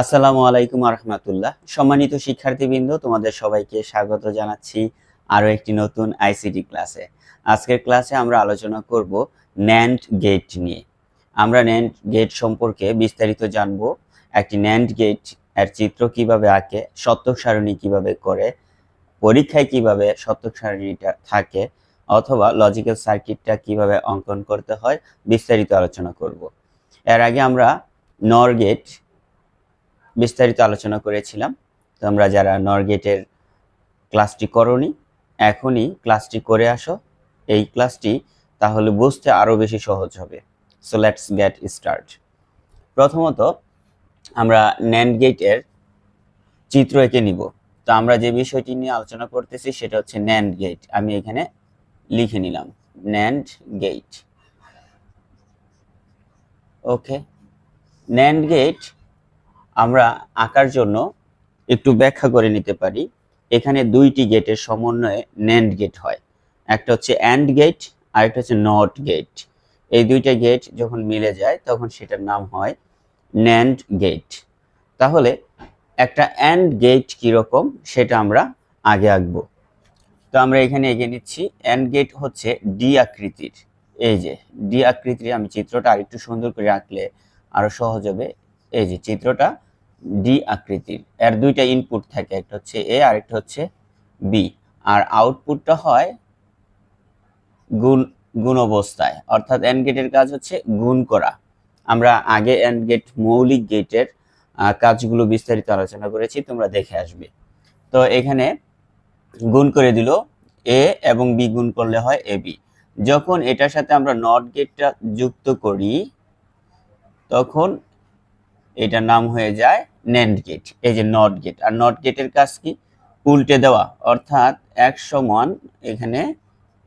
আসসালামু আলাইকুম রহমতুল্লাহ সম্মানিত শিক্ষার্থীবৃন্দ, তোমাদের সবাইকে স্বাগত জানাচ্ছি আরও একটি নতুন আইসিটি ক্লাসে। আজকের ক্লাসে আমরা আলোচনা করব ন্যান্ড গেট নিয়ে। আমরা ন্যান্ড গেট সম্পর্কে বিস্তারিত জানব, একটি ন্যান্ড গেটের চিত্র কীভাবে আঁকে, সত্যক সারণী কীভাবে করে, পরীক্ষায় কীভাবে সত্যক সারণীটা থাকে, অথবা লজিক্যাল সার্কিটটা কীভাবে অঙ্কন করতে হয়, বিস্তারিত আলোচনা করব। এর আগে আমরা নর গেট বিস্তারিত আলোচনা করেছিলাম। তোমরা যারা নরগেটের ক্লাসটি করনি, এখনই ক্লাসটি করে আসো। এই ক্লাসটি তাহলে বুঝতে আরও বেশি সহজ হবে। সো লেটস গেট স্টার্ট প্রথমত, আমরা ন্যান্ড গেটের চিত্র এঁকে নিব। তো আমরা যে বিষয়টি নিয়ে আলোচনা করতেছি, সেটা হচ্ছে ন্যান্ড গেট আমি এখানে লিখে নিলাম NAND gate okay NAND gate আমরা আঁকার জন্য একটু ব্যাখ্যা করে নিতে পারি। এখানে দুইটি গেটের সমন্বয়ে ন্যান্ড গেট হয়। একটা হচ্ছে অ্যান্ড গেট আর একটা হচ্ছে নট গেট এই দুইটা গেট যখন মিলে যায়, তখন সেটার নাম হয় ন্যান্ড গেট তাহলে একটা অ্যান্ড গেট কীরকম সেটা আমরা আগে আঁকবো। তো আমরা এখানে এগিয়ে নিচ্ছি। অ্যান্ড গেট হচ্ছে ডি আকৃতির। এই যে ডি আকৃতির আমি চিত্রটা আরেকটু সুন্দর করে আঁকলে আরও সহজ হবে। এই যে চিত্রটা ডি আকৃতির। এর দুইটা ইনপুট থাকে, একটা হচ্ছে এ আর একটা হচ্ছে বি আর আউটপুটটা হয় গুণ গুণ অবস্থায়। অর্থাৎ এন্ড গেটের কাজ হচ্ছে গুণ করা। আমরা আগে এন্ড গেট মৌলিক গেটের কাজগুলো বিস্তারিত আলোচনা করেছি, তোমরা দেখে আসবে। তো এখানে গুণ করে দিল এ এবং বি গুণ করলে হয় এ বি যখন এটার সাথে আমরা নট গেটটা যুক্ত করি, তখন এটার নাম হয়ে যায় ন্যান্ড গেট এই যে নট গেট আর নট গেটের কাজ কি? উল্টে দেওয়া, অর্থাৎ এক সমান এখানে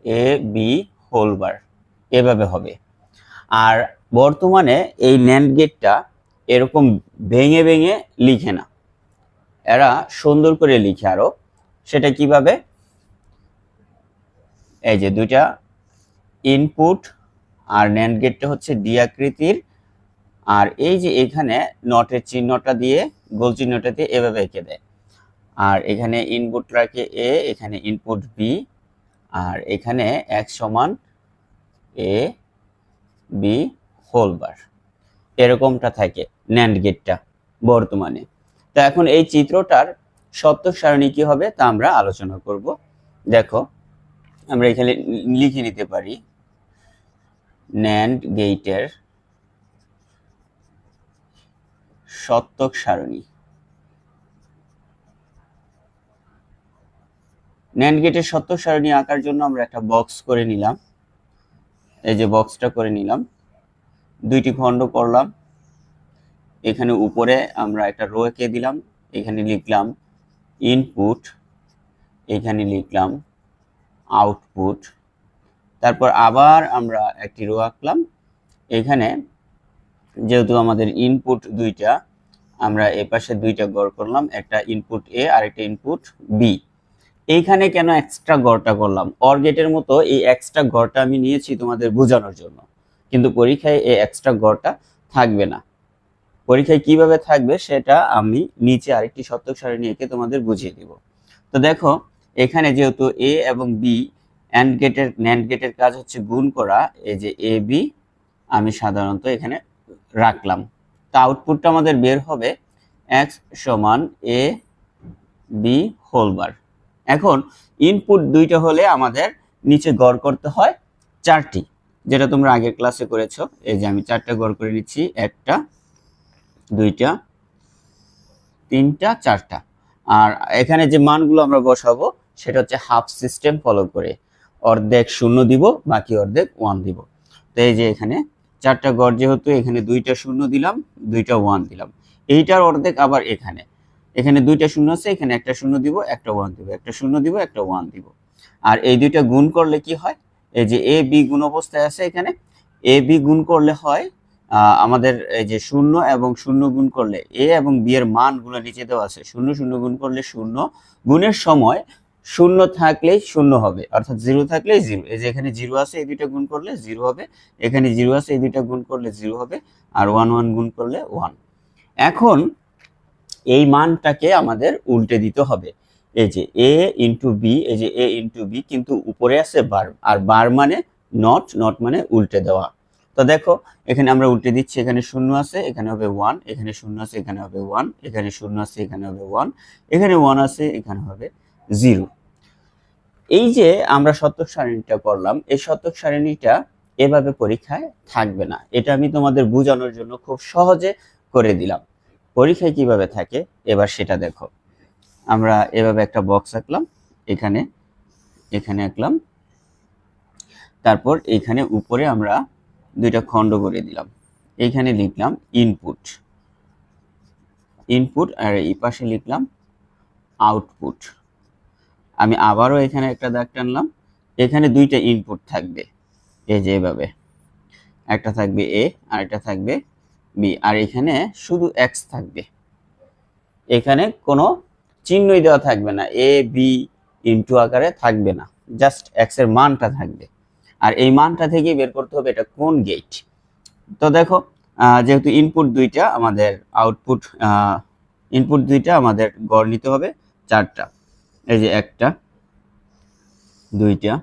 এ বি হোলবার এভাবে হবে। আর বর্তমানে এই ন্যান্ড গেটটা এরকম ভেঙে ভেঙে লিখে না। এরা সুন্দর করে লিখে আরও। সেটা কীভাবে? এই যে দুইটা ইনপুট আর ন্যান্ড গেটটা হচ্ছে ডি আকৃতির আর এই যে এখানে নটের চিহ্নটা দিয়ে, গোল চিহ্নটা দিয়ে এভাবে এঁকে দেয়। আর এখানে ইনপুট রাখে এ এখানে ইনপুট বি আর এখানে এক সমান এ বি হোলবার এরকমটা থাকে ন্যান্ড গেটটা বর্তমানে। তো এখন এই চিত্রটার সত্য সারণী কি হবে তা আমরা আলোচনা করব। দেখো, আমরা এখানে লিখে নিতে পারি। ন্যান্ড গেটের সত্যক সারণী। ন্যান্ড গেটের সত্যক সারণী আঁকার জন্য আমরা একটা বক্স করে নিলাম। এই যে বক্সটা করে নিলাম। দুইটি খণ্ড করলাম। এখানে উপরে আমরা একটা রো এঁকে দিলাম। এখানে লিখলাম ইনপুট এখানে লিখলাম আউটপুট তারপর আবার আমরা একটি রো আঁকলাম। এখানে যেহেতু আমাদের ইনপুট দুইটা, আমরা এ পাশে দুইটা গড় করলাম, একটা ইনপুট এ আর একটা ইনপুট বি এইখানে কেন এক্সট্রা গড়টা করলাম? অর গেটের মতো এই এক্সট্রা গড়টা আমি নিয়েছি তোমাদের বোঝানোর জন্য। কিন্তু পরীক্ষায় এই এক্সট্রা গড়টা থাকবে না। পরীক্ষায় কীভাবে থাকবে সেটা আমি নিচে আরেকটি সত্যক সারণী এঁকে তোমাদের বুঝিয়ে দিব। তো দেখো, এখানে যেহেতু এ এবং বি অ্যান্ড গেটের ন্যান্ড গেটের কাজ হচ্ছে গুণ করা, এই যে এ বি আমি সাধারণত এখানে রাখলাম। তা আউটপুটটা আমাদের বের হবে এক্স সমান এ বি হোলবার এখন ইনপুট দুইটা হলে আমাদের নিচে গড় করতে হয় চারটি, যেটা তোমরা আগের ক্লাসে করেছ। এই যে আমি চারটা গড় করে নিচ্ছি, একটা, দুইটা, তিনটা, চারটা। আর এখানে যে মানগুলো আমরা বসাবো, সেটা হচ্ছে হাফ সিস্টেম ফলো করে। অর্ধেক শূন্য দিব, বাকি অর্ধেক ওয়ান দিব। তো এই যে এখানে চারটা গড় যেহেতু এখানে দুইটা শূন্য দিলাম, দুইটা ওয়ান দিলাম। এইটার অর্ধেক আবার এখানে। এখানে দুইটা শূন্য আছে, এখানে একটা শূন্য দিব, একটা ওয়ান দিব। একটা শূন্য দিব, একটা ওয়ান দিব। আর এই দুইটা গুণ করলে কি হয়? এই যে এ বি গুণ অবস্থায় আছে এখানে। এ বি গুণ করলে হয় আমাদের এই যে শূন্য এবং শূন্য গুণ করলে এ এবং বি এর মানগুলো নিচে দেওয়া আছে। শূন্য শূন্য গুণ করলে শূন্য। গুণের সময় শূন্য থাকলেই শূন্য হবে, অর্থাৎ জিরো থাকলেই জিরো। এই যে এখানে জিরো আছে, এই দুইটা গুণ করলে জিরো হবে, এখানে জিরো আছে, এই দুইটা গুণ করলে জিরো হবে, আর ওয়ান ওয়ান গুণ করলে ওয়ান। এখন এই মানটাকে আমাদের উল্টে দিতে হবে। এই যে এ ইন্টু বি, এই যে এ ইন্টু বি কিন্তু উপরে আছে বার, আর বার মানে নট নট মানে উল্টে দেওয়া। তো দেখো, এখানে আমরা উল্টে দিচ্ছি, এখানে শূন্য আছে, এখানে হবে ওয়ান, এখানে শূন্য আছে, এখানে হবে ওয়ান, এখানে শূন্য আছে, এখানে হবে ওয়ান, এখানে ওয়ান আছে, এখানে হবে জিরো। এই যে আমরা শতক সারণীটা করলাম, এই শতক সারণীটা এভাবে পরীক্ষায় থাকবে না। এটা আমি তোমাদের বোঝানোর জন্য খুব সহজে করে দিলাম। পরীক্ষায় কীভাবে থাকে, এবার সেটা দেখো। আমরা এভাবে একটা বক্স আঁকলাম, এখানে এখানে আঁকলাম। তারপর এখানে উপরে আমরা দুইটা খণ্ড করে দিলাম। এইখানে লিখলাম ইনপুট ইনপুট আর এই পাশে লিখলাম আউটপুট আমি আবারও এখানে একটা দাগ টানলাম। এখানে দুইটা ইনপুট থাকবে। এই যে এভাবে। একটা থাকবে এ, আর একটা থাকবে বি। আর এখানে শুধু এক্স থাকবে। এখানে কোনো চিহ্নই দেওয়া থাকবে না। এ, বি ইনটু আকারে থাকবে না। জাস্ট এক্সের মানটা থাকবে। আর এই মানটা থেকেই বের করতে হবে এটা কোন গেট তো দেখো যেহেতু ইনপুট দুইটা, আমাদের আউটপুট ইনপুট দুইটা আমাদের গড় নিতে হবে চারটা। এই যে একটা, দুইটা,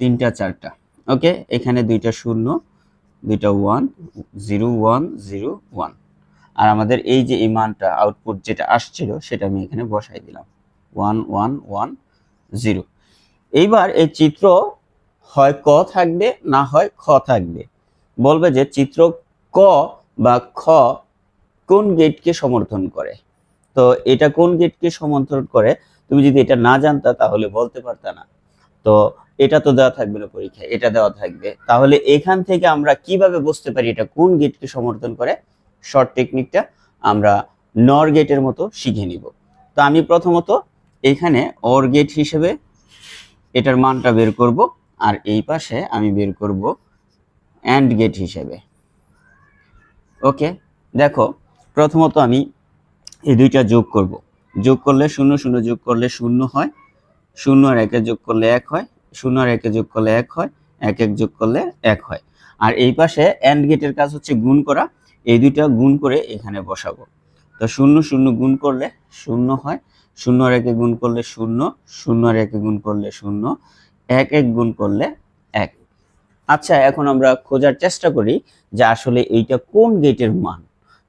তিনটা, চারটা। ওকে এখানে দুইটা শূন্য, দুইটা one zero one zero one আর আমাদের এই যে এই মানটা আউটপুট যেটা আসছিল, সেটা আমি এখানে বসাই দিলাম। ওয়ান ওয়ান ওয়ান জিরো এইবার এই চিত্র হয় ক থাকবে, না হয় খ থাকবে। বলবে যে চিত্র ক বা খ কোন গেটকে সমর্থন করে? তো এটা কোন গেটকে সমর্থন করে? তুমি যদি এটা না জানতা, তাহলে বলতে পারতা না। তো এটা তো দেওয়া থাকবে না পরীক্ষায়, এটা দেওয়া থাকবে। তাহলে এখান থেকে আমরা কীভাবে বুঝতে পারি এটা কোন গেটকে সমর্থন করে? শর্ট টেকনিকটা আমরা নর গেটের মতো শিখে নিব। তো আমি প্রথমত এখানে অর গেট হিসেবে এটার মানটা বের করব, আর এই পাশে আমি বের করব অ্যান্ড গেট হিসেবে। ওকে, দেখো, প্রথমত আমি এই দুইটা যোগ করব। যোগ করলে শূন্য শূন্য যোগ করলে শূন্য হয়। শূন্য আর একে যোগ করলে এক হয়। শূন্য আর একে যোগ করলে এক হয়। এক এক যোগ করলে এক হয়। আর এই পাশে অ্যান্ড গেটের কাজ হচ্ছে গুণ করা। এই দুইটা গুণ করে এখানে বসাবো। তো শূন্য শূন্য গুণ করলে শূন্য হয়। শূন্য আর একে গুণ করলে শূন্য। শূন্য আর একে গুণ করলে শূন্য। এক এক গুণ করলে এক। আচ্ছা এখন আমরা খোঁজার চেষ্টা করি যে আসলে এইটা কোন গেটের মান?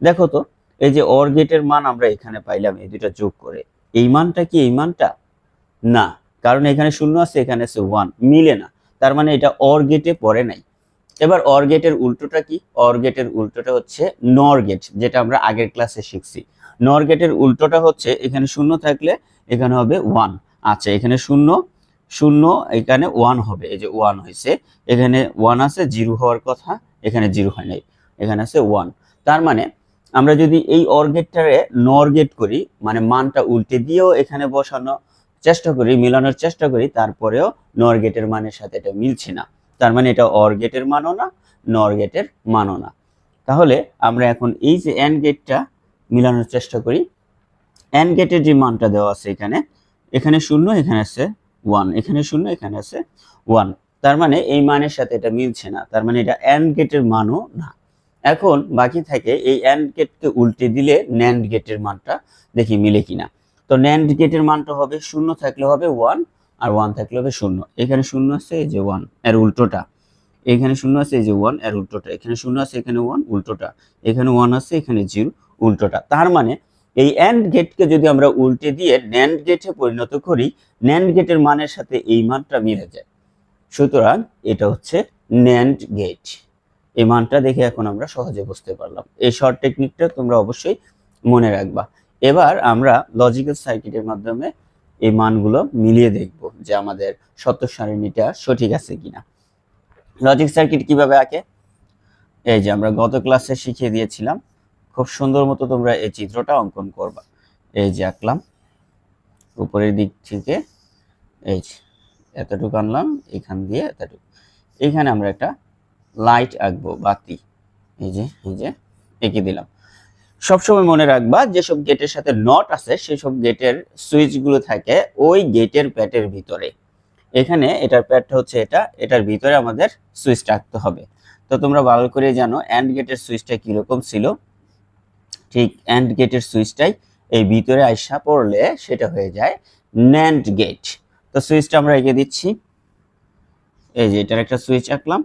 দেখো তো এই যে অর গেটের মান আমরা এখানে পাইলাম, এই দুটা যোগ করে। এই মানটা কি এই মানটা? না, কারণ এখানে শূন্য আছে, এখানে আছে ওয়ান মিলে না। তার মানে এটা অর গেটে পড়ে নাই। এবার অর গেটের উল্টোটা কি? অর গেটের উল্টোটা হচ্ছে নর গেট যেটা আমরা আগের ক্লাসে শিখছি। নর গেটের উল্টোটা হচ্ছে, এখানে শূন্য থাকলে এখানে হবে ওয়ান আচ্ছা এখানে শূন্য শূন্য, এখানে ওয়ান হবে। এই যে ওয়ান হয়েছে, এখানে ওয়ান আছে জিরো হওয়ার কথা, এখানে জিরো হয় নাই, এখানে আছে ওয়ান তার মানে আমরা যদি এই অর গেটটারে নর গেট করি মানে মানটা উল্টে দিয়েও এখানে বসানো চেষ্টা করি, মিলানোর চেষ্টা করি, তারপরেও নর গেটের মানের সাথে এটা মিলছে না। তার মানে এটা অর গেটের মানও না নর গেটের মানও না। তাহলে আমরা এখন এই যে অ্যান্ড গেটটা মিলানোর চেষ্টা করি অ্যান্ড গেটের যে মানটা দেওয়া আছে এখানে এখানে শূন্য, এখানে আছে ওয়ান এখানে শূন্য, এখানে আছে ওয়ান তার মানে এই মানের সাথে এটা মিলছে না। তার মানে এটা অ্যান্ড গেটের মানও না। এখন বাকি থাকে এই অ্যান্ড গেটকে উল্টে দিলে ন্যান্ড গেটের মানটা দেখি মিলে কিনা। তো ন্যান্ড গেটের মানটা হবে শূন্য থাকলে হবে ওয়ান আর ওয়ান থাকলে হবে শূন্য। এখানে শূন্য আছে, এই যে ওয়ানের উল্টোটা। এখানে শূন্য আছে, এই যে ওয়ানের উল্টোটা। এখানে শূন্য আছে, এখানে ওয়ান উল্টোটা। এখানে ওয়ান আছে, এখানে জিরো উল্টোটা। তার মানে এই অ্যান্ড গেটকে যদি আমরা উল্টে দিয়ে ন্যান্ড গেটে পরিণত করি ন্যান্ড গেটের মানের সাথে এই মানটা মিলে যায়। সুতরাং এটা হচ্ছে ন্যান্ড গেট এই মানটা দেখে এখন আমরা সহজে বুঝতে পারলাম। এই শর্ট টেকনিকটা তোমরা অবশ্যই মনে রাখবা। এবার আমরা লজিক্যাল সার্কিটের মাধ্যমে এই মানগুলো মিলিয়ে দেখব যে আমাদের সত্য সারণীটা সঠিক আছে কিনা। লজিক সার্কিট কীভাবে আঁকে? এই যে আমরা গত ক্লাসে শিখিয়ে দিয়েছিলাম, খুব সুন্দর মতো তোমরা এই চিত্রটা অঙ্কন করবা। এই যে আঁকলাম, উপরের দিক থেকে এই এতটুকু আনলাম, এখান দিয়ে এতটুকু। এখানে আমরা একটা লাইট আঁকবো, বাতি। এই যে এই যে, এঁকে দিলাম। সবসময় মনে রাখবা, যেসব গেটের সাথে নট আছে, সেসব গেটের সুইচগুলো থাকে ওই গেটের প্যাটের ভিতরে। এখানে এটার প্যাডটা হচ্ছে এটা, এটার ভিতরে আমাদের সুইচটা আঁকতে হবে। তো তোমরা ভালো করে জানো অ্যান্ড গেটের সুইচটা কীরকম ছিল? ঠিক অ্যান্ড গেটের সুইচটাই এই ভিতরে আইসা পড়লে সেটা হয়ে যায় ন্যান্ড গেট তো সুইচটা আমরা এঁকে দিচ্ছি। এই যে, এটার একটা সুইচ আঁকলাম।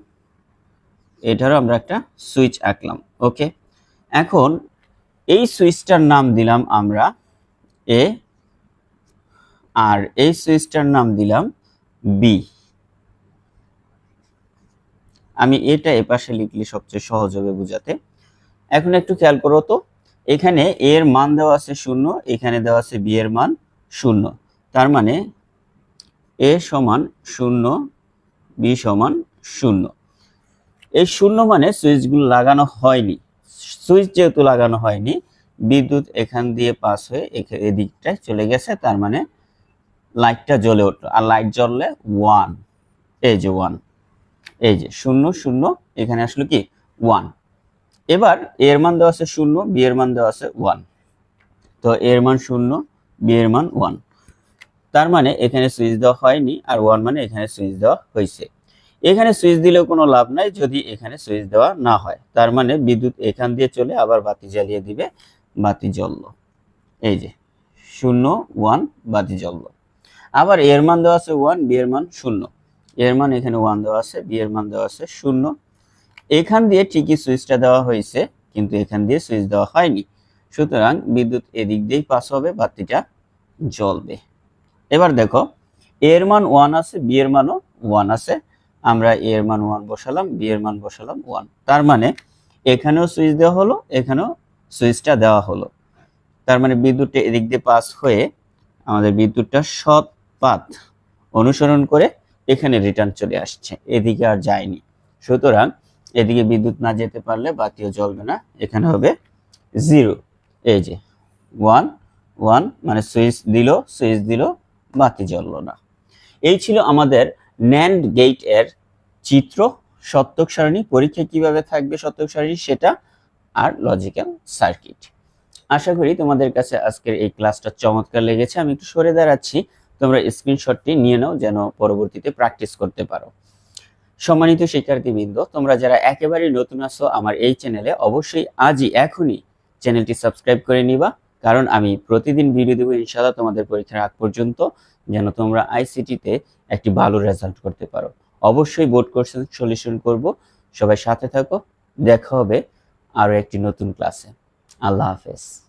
এটারও আমরা একটা সুইচ আঁকলাম, ওকে? এখন এই সুইচটার নাম দিলাম আমরা এ, আর এই সুইচটার নাম দিলাম বি। আমি এটা এপাশে লিখলে সবচেয়ে সহজ হবে বোঝাতে। এখন একটু খেয়াল করো তো, এখানে এর মান দেওয়া আছে শূন্য, এখানে দেওয়া আছে বি এর মান শূন্য। তার মানে এ সমান শূন্য, বি সমান শূন্য। এই শূন্য মানে সুইচগুলো লাগানো হয়নি। সুইচ যেহেতু লাগানো হয়নি, বিদ্যুৎ এখান দিয়ে পাস হয়ে এদিকটায় চলে গেছে, তার মানে লাইটটা জ্বলে উঠল। আর লাইট জ্বললে ওয়ান এই যে ওয়ান এই যে শূন্য শূন্য, এখানে আসলো কি? ওয়ান এবার এর মান দেওয়া আছে শূন্য বি এর মান দেওয়া আছে ওয়ান তো এর মান শূন্য বি এর মান ওয়ান তার মানে এখানে সুইচ দেওয়া হয়নি, আর ওয়ান মানে এখানে সুইচ দেওয়া হয়েছে এখানে সুইচ দিলেও কোনো লাভ নাই যদি এখানে সুইচ দেওয়া না হয়। তার মানে বিদ্যুৎ এখান দিয়ে চলে আবার বাতি জ্বালিয়ে দিবে, বাতি জ্বললো। এই যে, শূন্য, ওয়ান, বাতি জ্বললো। আবার এর মান দেওয়া আছে ওয়ান, বি এর মান শূন্য। এর মান এখানে ওয়ান দেওয়া আছে, বি এর মান দেওয়া আছে শূন্য। এখান দিয়ে ঠিকই সুইচটা দেওয়া হয়েছে, কিন্তু এখান দিয়ে সুইচ দেওয়া হয়নি। সুতরাং বিদ্যুৎ এদিক দিয়েই পাস হবে, বাতিটা জ্বলবে। এবার দেখো, এর মান ওয়ান আছে, বি এর মানও ওয়ান আছে। আমরা এ এর মান ওয়ান বসালাম বি এর মান বসালাম ওয়ান তার মানে এখানেও সুইচ দেওয়া হলো, এখানেও সুইচটা দেওয়া হলো। তার মানে বিদ্যুৎটা এদিক দিয়ে পাস হয়ে আমাদের বিদ্যুৎটা সৎ পাথ অনুসরণ করে এখানে রিটার্ন চলে আসছে, এদিকে আর যায়নি। সুতরাং এদিকে বিদ্যুৎ না যেতে পারলে বাতিও জ্বলবে না, এখানে হবে জিরো এই যে ওয়ান ওয়ান মানে সুইচ দিল সুইচ দিল, বাতি জ্বললো না। এই ছিল আমাদের ন্যান্ড গেটের চিত্র সত্যক সারণী পরীক্ষা কীভাবে থাকবে সত্যক সারণী সেটা আর লজিক্যাল সার্কিট আশা করি তোমাদের কাছে আজকের এই ক্লাসটা চমৎকার লেগেছে। আমি একটু সরে দাঁড়াচ্ছি। তোমরা স্ক্রিনশটটি নিয়ে নাও যেন পরবর্তীতে প্র্যাকটিস করতে পারো। সম্মানিত শিক্ষার্থীবৃন্দ, তোমরা যারা একেবারেই নতুন আছো আমার এই চ্যানেলে অবশ্যই আজই এখনই চ্যানেলটি সাবস্ক্রাইব করে নিবা। কারণ আমি প্রতিদিন ভিডিও দেবো, ইনশাআল্লাহ তোমাদের পরীক্ষার আগ পর্যন্ত। যেন তোমরা আইসিটিতে একটি ভালো রেজাল্ট করতে পারো। অবশ্যই বোর্ড কোশ্চেন সলিউশন করব। সবাই সাথে থাকো। দেখা হবে আরও একটি নতুন ক্লাসে আল্লাহ হাফেজ।